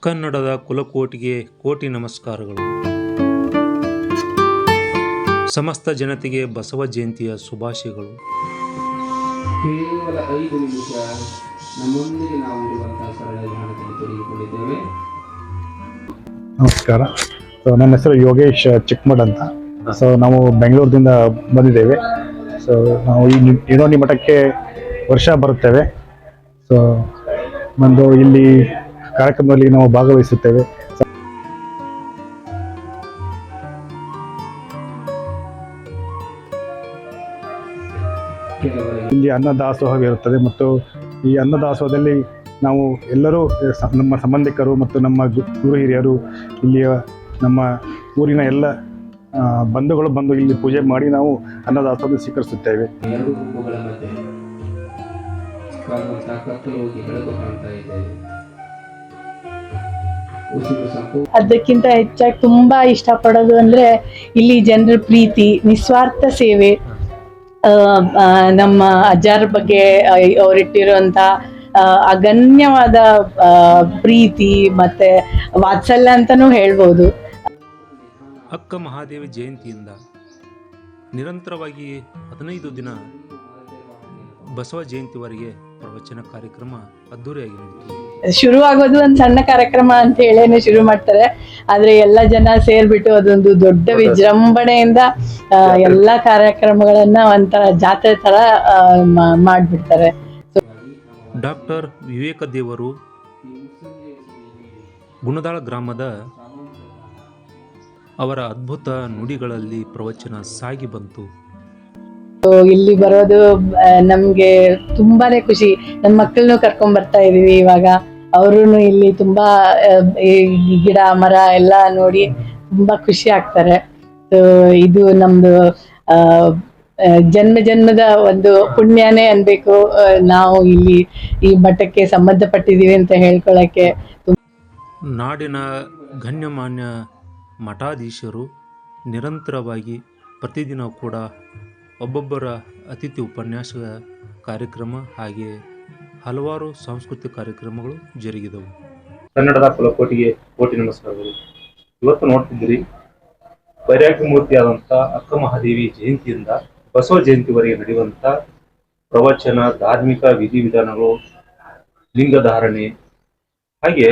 ಕನ್ನಡದ ಕುಲಕೋಟಿಗೆ ಕೋಟಿ ನಮಸ್ಕಾರಗಳು. ಸಮಸ್ತ ಜನತೆಗೆ ಬಸವ ಜಯಂತಿಯ ಶುಭಾಶಯಗಳು. ಕೇವಲ ಐದು ನಿಮಿಷ. ನಮ್ಮೊಂದಿಗೆ ನಾವು ಇರುವಂತಹ ಸರಳ ಧ್ಯಾನದಲ್ಲಿ ತೊಡಗಿಕೊಂಡಿದ್ದೇವೆ. ನಮಸ್ಕಾರ. ಸೊ ನನ್ನ ಹೆಸರು ಯೋಗೇಶ್ ಚಿಕ್ಕಮಡ್ ಅಂತ. ಸೊ ನಾವು ಬೆಂಗಳೂರಿನಿಂದ ಬಂದಿದ್ದೇವೆ. ಸೊ ನಾವು ಈ ನಿ- ನಿಡೋಣಿ ಮಠಕ್ಕೆ ವರ್ಷ ಬರುತ್ತೇವೆ. ಸೊ ಬಂದು ಇಲ್ಲಿ ಕಾರ್ಯಕ್ರಮದಲ್ಲಿ ನಾವು ಭಾಗವಹಿಸುತ್ತೇವೆ. ಇಲ್ಲಿ ಅನ್ನದಾಸೋಹವಿರುತ್ತದೆ ಮತ್ತು ಈ ಅನ್ನದಾಸೋಹದಲ್ಲಿ ನಾವು ಎಲ್ಲರೂ, ನಮ್ಮ ಸಂಬಂಧಿಕರು ಮತ್ತು ನಮ್ಮ ಗುರು ಹಿರಿಯರು ಇಲ್ಲಿಯ ನಮ್ಮ ಊರಿನ ಎಲ್ಲ ಬಂಧುಗಳು ಬಂದು ಇಲ್ಲಿ ಪೂಜೆ ಮಾಡಿ ನಾವು ಅನ್ನದಾಸೋಹವನ್ನು ಸ್ವೀಕರಿಸುತ್ತೇವೆ. ಕತ್ತಲು ಹೋಗಿ ಅದಕ್ಕಿಂತ ಹೆಚ್ಚಾಗಿ ತುಂಬಾ ಇಷ್ಟಪಡೋದು ಅಂದ್ರೆ ಇಲ್ಲಿ ಜನರ ಪ್ರೀತಿ ನಿಸ್ವಾರ್ಥ ಸೇವೆ. ನಮ್ಮ ಅಜ್ಜಾರ ಬಗ್ಗೆ ಅವರಿಟ್ಟಿರುವಂತ ಆ, ಪ್ರೀತಿ ಮತ್ತೆ ವಾತ್ಸಲ್ಯ ಅಂತಾನೂ ಹೇಳ್ಬೋದು. ಅಕ್ಕ ಮಹಾದೇವಿ ಜಯಂತಿಯಿಂದ ನಿರಂತರವಾಗಿ ಹದಿನೈದು ದಿನ ಬಸವ ಜಯಂತಿವರೆಗೆ ಪ್ರವಚನ ಕಾರ್ಯಕ್ರಮ ಅದ್ದೂರಿಯಾಗಿ ಶುರು ಆಗೋದು ಒಂದು ಸಣ್ಣ ಕಾರ್ಯಕ್ರಮ ಅಂತ ಹೇಳೇನೆ ಶುರು ಮಾಡ್ತಾರೆ. ಆದ್ರೆ ಎಲ್ಲ ಜನ ಸೇರ್ಬಿಟ್ಟು ಅದೊಂದು ದೊಡ್ಡ ವಿಜೃಂಭಣೆಯಿಂದ ಆ, ಎಲ್ಲಾ ಕಾರ್ಯಕ್ರಮಗಳನ್ನ ಒಂಥರ ಜಾತ್ರೆ ತರ ಆ, ಮಾ- ಮಾಡ್ಬಿಡ್ತಾರೆ. ಡಾಕ್ಟರ್ ವಿವೇಕ ದೇವರು ಗುಣದಾಳ ಗ್ರಾಮದ ಅವರ ಅದ್ಭುತ ನುಡಿಗಳಲ್ಲಿ ಪ್ರವಚನ ಸಾಗಿ ಬಂತು. ಇಲ್ಲಿ ಬರೋದು ನಮ್ಗೆ ತುಂಬಾನೇ ಖುಷಿ. ನನ್ ಮಕ್ಕಳನ್ನು ಕರ್ಕೊಂಡ್ ಬರ್ತಾ ಇದೀವಿ ಇವಾಗ. ಅವರು ಇಲ್ಲಿ ತುಂಬಾ ಗಿಡ, ಮರ ಎಲ್ಲ ನೋಡಿ ತುಂಬಾ ಖುಷಿ ಆಗ್ತಾರೆ. ಇದು ನಮ್ದು ಜನ್ಮ ಜನ್ಮದ ಒಂದು ಪುಣ್ಯನೇ ಅನ್ಬೇಕು ನಾವು ಇಲ್ಲಿ ಈ ಮಠಕ್ಕೆ ಸಂಬಂಧಪಟ್ಟಿದೀವಿ ಅಂತ ಹೇಳ್ಕೊಳಕ್ಕೆ. ನಾಡಿನ ಗಣ್ಯಮಾನ್ಯ ಮಠಾಧೀಶರು ನಿರಂತರವಾಗಿ ಪ್ರತಿದಿನ ಕೂಡ ಒಬ್ಬೊಬ್ಬರ ಅತಿಥಿ ಉಪನ್ಯಾಸ ಕಾರ್ಯಕ್ರಮ ಹಾಗೆ ಹಲವಾರು ಸಾಂಸ್ಕೃತಿಕ ಕಾರ್ಯಕ್ರಮಗಳು ಜರುಗಿದವು. ಕನ್ನಡದ ಕುಲಕೋಟಿಗೆ ಕೋಟಿ ನಮಸ್ಕಾರಗಳು. ಇವತ್ತು ನೋಡ್ತಿದ್ದೀರಿ ವೈರಾಗ್ಯ ಮೂರ್ತಿಯಾದಂಥ ಅಕ್ಕ ಮಹಾದೇವಿ ಜಯಂತಿಯಿಂದ ಬಸವ ಜಯಂತಿವರೆಗೆ ನಡೆಯುವಂಥ ಪ್ರವಚನ, ಧಾರ್ಮಿಕ ವಿಧಿವಿಧಾನಗಳು, ಲಿಂಗಧಾರಣೆ ಹಾಗೆ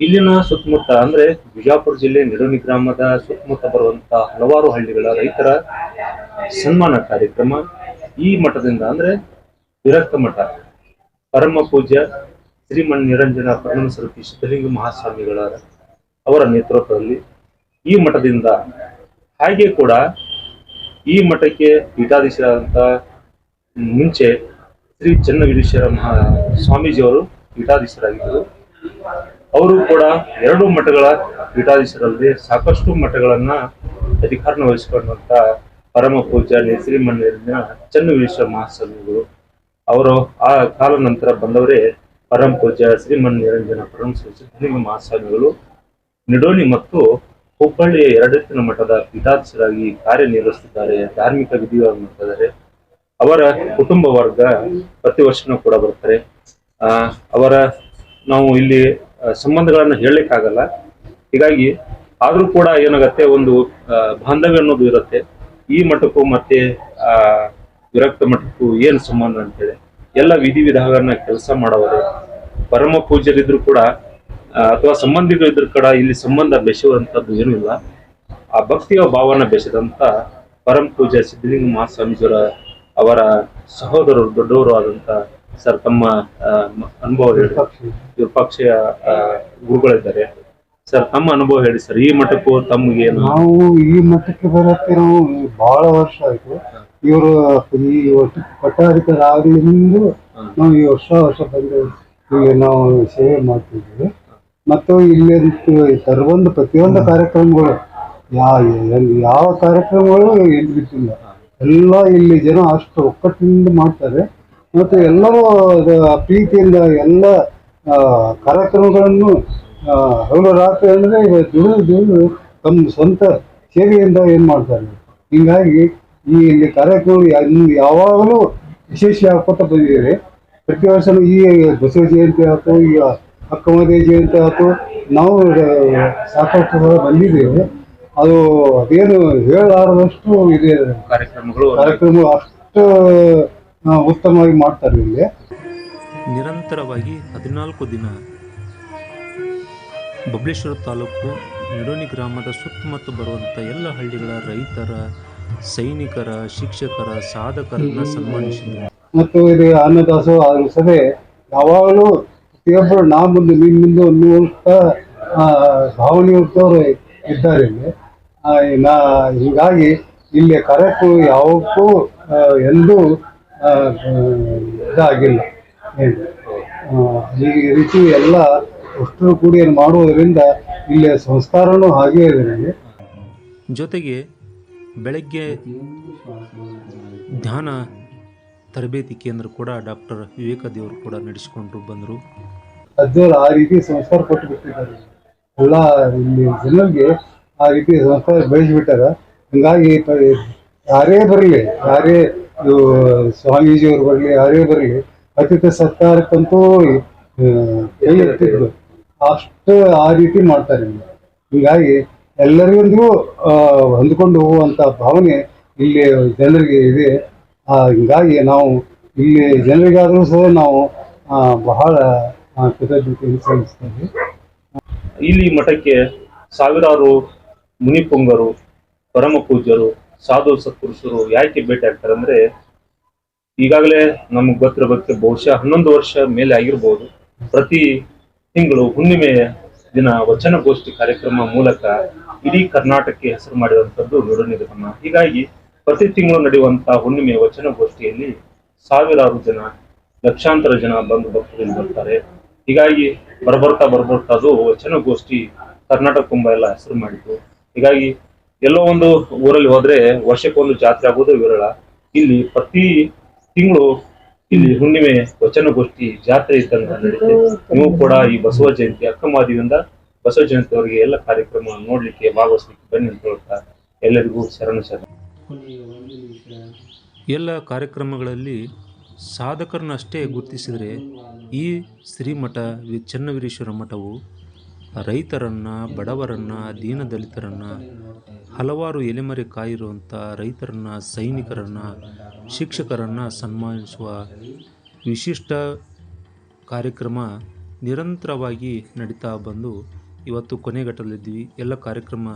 ಇಲ್ಲಿನ ಸುತ್ತಮುತ್ತ ಅಂದ್ರೆ ಬಿಜಾಪುರ ಜಿಲ್ಲೆ ನಿಡೋನಿ ಗ್ರಾಮದ ಸುತ್ತಮುತ್ತ ಬರುವಂತ ಹಲವಾರು ಹಳ್ಳಿಗಳ ರೈತರ ಸನ್ಮಾನ ಕಾರ್ಯಕ್ರಮ ಈ ಮಠದಿಂದ ಅಂದ್ರೆ ವಿರಕ್ತ ಮಠ, ಪರಮ ಪೂಜ್ಯ ಶ್ರೀಮನ್ ನಿರಂಜನ ಪರಿಣಾಮ ಸ್ವರೂಪಿ ಸಿದ್ಧಲಿಂಗ ಮಹಾಸ್ವಾಮಿಗಳ ಅವರ ನೇತೃತ್ವದಲ್ಲಿ ಈ ಮಠದಿಂದ ಹಾಗೆ ಕೂಡ ಈ ಮಠಕ್ಕೆ ಪೀಠಾಧೀಶರಾದಂಥ ಮುಂಚೆ ಶ್ರೀ ಚನ್ನವೀರೇಶ್ವರ ಮಹಾ ಸ್ವಾಮೀಜಿಯವರು ಪೀಠಾಧೀಶರಾಗಿದ್ದರು. ಅವರು ಕೂಡ ಎರಡು ಮಠಗಳ ಪೀಠಾಧೀಶರಲ್ಲಿ ಸಾಕಷ್ಟು ಮಠಗಳನ್ನ ಅಧಿಕಾರನ ವಹಿಸಿಕೊಂಡಂತ ಪರಮ ಪೂಜ ನೇತ್ರಿ ನಿರಂಜನ ಚನ್ನವೀರೇಶ್ವರ ಮಹಾಸ್ವಾಮಿಗಳು. ಅವರು ಆ ಕಾಲ ನಂತರ ಬಂದವರೇ ಪರಮ ಪೂಜಾ ಶ್ರೀಮನ್ ನಿರಂಜನ ಪರಮ ಸಿದ್ಧಲಿಂಗ ಮಹಾಸ್ವಾಮಿಗಳು. ನಿಡೋನಿ ಮತ್ತು ಹುಬ್ಬಳ್ಳಿಯ ಎರಡೆತ್ತಿನ ಮಠದ ಪೀಠಾಧೀಶರಾಗಿ ಕಾರ್ಯನಿರ್ವಹಿಸುತ್ತಿದ್ದಾರೆ, ಧಾರ್ಮಿಕ ವಿಧಿಗಳನ್ನು ಮಾಡ್ತಿದ್ದಾರೆ. ಅವರ ಕುಟುಂಬ ವರ್ಗ ಪ್ರತಿ ವರ್ಷನೂ ಕೂಡ ಬರ್ತಾರೆ ಅವರ ನಾವು ಇಲ್ಲಿ ಸಂಬಂಧಗಳನ್ನ ಹೇಳಲಿಕ್ಕಾಗಲ್ಲ. ಹೀಗಾಗಿ ಆದ್ರೂ ಕೂಡ ಏನಾಗತ್ತೆ, ಒಂದು ಬಾಂಧವ್ಯ ಅನ್ನೋದು ಇರುತ್ತೆ. ಈ ಮಠಕ್ಕೂ ಮತ್ತೆ, ಆ, ವಿರಕ್ತ ಮಠಕ್ಕೂ ಏನು ಸಂಬಂಧ ಅಂತೇಳಿ. ಎಲ್ಲ ವಿಧಿವಿಧಾನಗಳನ್ನ ಕೆಲಸ ಮಾಡೋದು. ಪರಮ ಪೂಜ್ಯರಿದ್ರು ಕೂಡ ಅಥವಾ ಸಂಬಂಧಿಗಳಿದ್ರು ಕೂಡ ಇಲ್ಲಿ ಸಂಬಂಧ ಬೆಸೆಯುವಂಥದ್ದು ಏನೂ ಇಲ್ಲ. ಆ ಭಕ್ತಿಯ ಭಾವನ ಬೆಸೆದಂತ ಪರಮ ಪೂಜ್ಯ ಸಿದ್ಧಲಿಂಗ ಮಹಾಸ್ವಾಮೀಜಿಯವರ, ಅವರ ಸಹೋದರರು, ದೊಡ್ಡವರು ಆದಂತ ಸರ್ ತಮ್ಮ ಅನುಭವ ಹೇಳಿ. ವಿಪಕ್ಷೀಯ ಆ, ಗುರುಗಳಿದ್ದಾರೆ. ಸರ್ ತಮ್ಮ ಅನುಭವ ಹೇಳಿ ಸರ್ ಈ ಮಟ್ಟಕ್ಕೂ ತಮ್ಗೆ ನಾವು ಈ ಮಟ್ಟಕ್ಕೆ ಬರೋಕ್ಕೆ ನಾವು ಬಹಳ ವರ್ಷ ಆಯ್ತು. ಇವರು ಈ ಒಟ್ಟು ಪಟ್ಟಾಧಿಕಾರಾಗಲಿಂದ ನಾವು ಈ ವರ್ಷ ವರ್ಷ ಬಂದು ಈಗ ನಾವು ಸೇವೆ ಮಾಡ್ತಿದ್ದೀವಿ. ಮತ್ತು ಇಲ್ಲಿ ಸರ್ವೊಂದು ಪ್ರತಿಯೊಂದು ಕಾರ್ಯಕ್ರಮಗಳು ಯಾವ ಯಾವ ಕಾರ್ಯಕ್ರಮಗಳು ಎಲ್ಲಿ ಬಿಟ್ಟಿಲ್ಲ. ಎಲ್ಲ ಇಲ್ಲಿ ಜನ ಅಷ್ಟು ಒಕ್ಕಟ್ಟಿನಿಂದ ಮಾಡ್ತಾರೆ. ಮತ್ತು ಎಲ್ಲರೂ ಪ್ರೀತಿಯಿಂದ ಎಲ್ಲ ಕಾರ್ಯಕ್ರಮಗಳನ್ನು ಹಗಲು ರಾತ್ರಿ ಅಂದರೆ ದುಡಿದು ದುಡಿದು ತಮ್ಮ ಸ್ವಂತ ಸೇವೆಯಿಂದ ಏನು ಮಾಡ್ತಾರೆ? ಹೀಗಾಗಿ ಈ ಇಲ್ಲಿ ಕಾರ್ಯಕ್ರಮಗಳು ಯಾವಾಗಲೂ ವಿಶೇಷ ಹಾಕೋತ ಬಂದಿದ್ದಾರೆ ಪ್ರತಿ ವರ್ಷನೂ ಈ ಬಸವ ಜಯಂತಿ ಆಯಿತು ಈ ಅಕ್ಕಮಹದೇ ಜಯಂತಿ ಆಯಿತು ನಾವು ಸಾಕಷ್ಟು ಸಲ ಬಂದಿದ್ದೇವೆ. ಅದು ಅದೇನು ಹೇಳಲಾರದಷ್ಟು ಇದೆ. ಕಾರ್ಯಕ್ರಮಗಳು ಕಾರ್ಯಕ್ರಮಗಳು ಅಷ್ಟು ಉತ್ತಮವಾಗಿ ಮಾಡ್ತಾರೆ ಇಲ್ಲಿ. ನಿರಂತರವಾಗಿ ಹದಿನಾಲ್ಕು ದಿನ ಬಬ್ಲೇಶ್ವರ ತಾಲೂಕು ನಿಡೋನಿ ಗ್ರಾಮದ ಸುತ್ತಮುತ್ತ ಬರುವಂಥ ಎಲ್ಲ ಹಳ್ಳಿಗಳ ರೈತರ ಸೈನಿಕರ ಶಿಕ್ಷಕರ ಸಾಧಕರನ್ನ ಸನ್ಮಾನಿಸಿದರು ಮತ್ತು ಇದು ಅನ್ನದಾಸೋಹ ಆದ್ರೂ ಸಭೆ ಯಾವಾಗಲೂ ಪ್ರತಿಯೊಬ್ಬರು ನಾ ಮುಂದೆ ನಿನ್ ಮುಂದೆ ಆ, ಭಾವನೆ ಇರ್ತವ್ರು ಇದ್ದಾರೆ ಇಲ್ಲಿ. ನಾ ಹೀಗಾಗಿ ಇಲ್ಲಿ ಕರೆಕ್ಟ್ ಯಾವಕ್ಕೂ ಎಲ್ಲೂ ಇದಾಗಿಲ್ಲ. ಏನು ಈ ರೀತಿ ಎಲ್ಲ ಅಷ್ಟರು ಕೂಡಿ ಮಾಡುವುದರಿಂದ ಇಲ್ಲಿ ಸಂಸ್ಕಾರನೂ ಹಾಗೇ ಇದೆ ನನಗೆ. ಜೊತೆಗೆ ಬೆಳಗ್ಗೆ ಧ್ಯಾನ ತರಬೇತಿ ಕೇಂದ್ರ ಕೂಡ ಡಾಕ್ಟರ್ ವಿವೇಕ ದೇವರು ಕೂಡ ನಡೆಸಿಕೊಂಡು ಬಂದರು. ಅದ್ರಲ್ಲಿ ಆ ರೀತಿ ಸಂಸ್ಕಾರ ಕೊಟ್ಟು ಬಿಟ್ಟಿದ್ದಾರೆ. ಎಲ್ಲ ಇಲ್ಲಿ ಜನರಿಗೆ ಆ ರೀತಿ ಸಂಸ್ಕಾರ ಬೆಳೆಸಿಬಿಟ್ಟಾರ. ಹಂಗಾಗಿ ಯಾರೇ ಬರಲಿ ಯಾರೇ ಇದು ಸ್ವಾಮೀಜಿಯವರು ಬರಲಿ ಯಾರೇ ಬರಲಿ ಅತಿಥಿ ಸತ್ಕಾರಕ್ಕಂತೂ ಕೈ ಎತ್ತಿದ್ರು. ಅಷ್ಟು ಆ ರೀತಿ ಮಾಡ್ತಾರೆ ಹೀಗಾಗಿ ಎಲ್ಲರಿಗೂ ಹೊಂದ್ಕೊಂಡು ಹೋಗುವಂತ ಭಾವನೆ ಇಲ್ಲಿ ಜನರಿಗೆ ಇದೆ. ಹೀಗಾಗಿ ನಾವು ಇಲ್ಲಿ ಜನರಿಗಾದರೂ ಸಹ ನಾವು ಬಹಳ ಕೃತಜ್ಞತೆಯನ್ನು ಕೃತಜ್ಞತೆ ಸಲ್ಲಿಸ್ತೇವೆ. ಇಲ್ಲಿ ಮಠಕ್ಕೆ ಸಾವಿರಾರು ಮುನಿಪುಂಗರು ಪರಮ ಪೂಜ್ಯರು ಸಾಧು ಸತ್ಪುರುಷರು ಯಾಕೆ ಭೇಟಿ ಆಗ್ತಾರೆ ಅಂದ್ರೆ ಈಗಾಗಲೇ ನಮ್ಗೆ ಗೊತ್ತಿರೋ ಬಗ್ಗೆ ಬಹುಶಃ ಹನ್ನೊಂದು ವರ್ಷ ಮೇಲೆ ಆಗಿರ್ಬೋದು. ಪ್ರತಿ ತಿಂಗಳು ಹುಣ್ಣಿಮೆಯ ದಿನ ವಚನಗೋಷ್ಠಿ ಕಾರ್ಯಕ್ರಮ ಮೂಲಕ ಇಡೀ ಕರ್ನಾಟಕಕ್ಕೆ ಹೆಸರು ಮಾಡಿರುವಂತದ್ದು ನಿಡೋನಿಗಮ ಹೀಗಾಗಿ ಪ್ರತಿ ತಿಂಗಳು ನಡೆಯುವಂತಹ ಹುಣ್ಣಿಮೆಯ ವಚನಗೋಷ್ಠಿಯಲ್ಲಿ ಸಾವಿರಾರು ಜನ, ಲಕ್ಷಾಂತರ ಜನ ಬಂದು ಭಕ್ತರಿಂದ ಬರ್ತಾರೆ. ಹೀಗಾಗಿ ಬರಬರ್ತಾ ಬರಬರ್ತಾ ಅದು ವಚನಗೋಷ್ಠಿ ಕರ್ನಾಟಕ ಕುಂಭ ಎಲ್ಲ ಹೆಸರು ಮಾಡಿತು ಹೀಗಾಗಿ ಎಲ್ಲೋ ಒಂದು ಊರಲ್ಲಿ ಹೋದ್ರೆ ವರ್ಷಕ್ಕೊಂದು ಜಾತ್ರೆ ಆಗೋದು ವಿರಳ. ಇಲ್ಲಿ ಪ್ರತಿ ತಿಂಗಳು ಇಲ್ಲಿ ಹುಣ್ಣಿಮೆ, ವಚನಗೋಷ್ಠಿ, ಜಾತ್ರೆ ಇದ್ದಂತ ನಡೆಯುತ್ತೆ ನೀವು ಕೂಡ ಈ ಬಸವ ಜಯಂತಿ, ಅಕ್ಕಮಾದಿಯಿಂದ ಬಸವ ಜಯಂತಿಯವರಿಗೆ ಎಲ್ಲ ಕಾರ್ಯಕ್ರಮ ನೋಡ್ಲಿಕ್ಕೆ ಭಾಗವಹಿಸ್ಲಿಕ್ಕೆ ಬನ್ನಿ ಅಂತ ಹೇಳ್ತಾ ಎಲ್ಲರಿಗೂ ಶರಣ ಶರಣ. ಎಲ್ಲ ಕಾರ್ಯಕ್ರಮಗಳಲ್ಲಿ ಸಾಧಕರನ್ನಷ್ಟೇ ಗುರುತಿಸಿದರೆ ಈ ಶ್ರೀಮಠ ಚನ್ನವೀರೇಶ್ವರ ಮಠವು ರೈತರನ್ನು, ಬಡವರನ್ನು ದೀನದಲಿತರನ್ನು ಹಲವಾರು ಎಲೆಮರೆ ಕಾಯಿರುವಂಥ ರೈತರನ್ನು, ಸೈನಿಕರನ್ನು, ಶಿಕ್ಷಕರನ್ನು ಸನ್ಮಾನಿಸುವ ವಿಶಿಷ್ಟ ಕಾರ್ಯಕ್ರಮ ನಿರಂತರವಾಗಿ ನಡೀತಾ ಬಂದು ಇವತ್ತು ಕೊನೆಗಟ್ಟಲಿದ್ದೀವಿ. ಎಲ್ಲ ಕಾರ್ಯಕ್ರಮ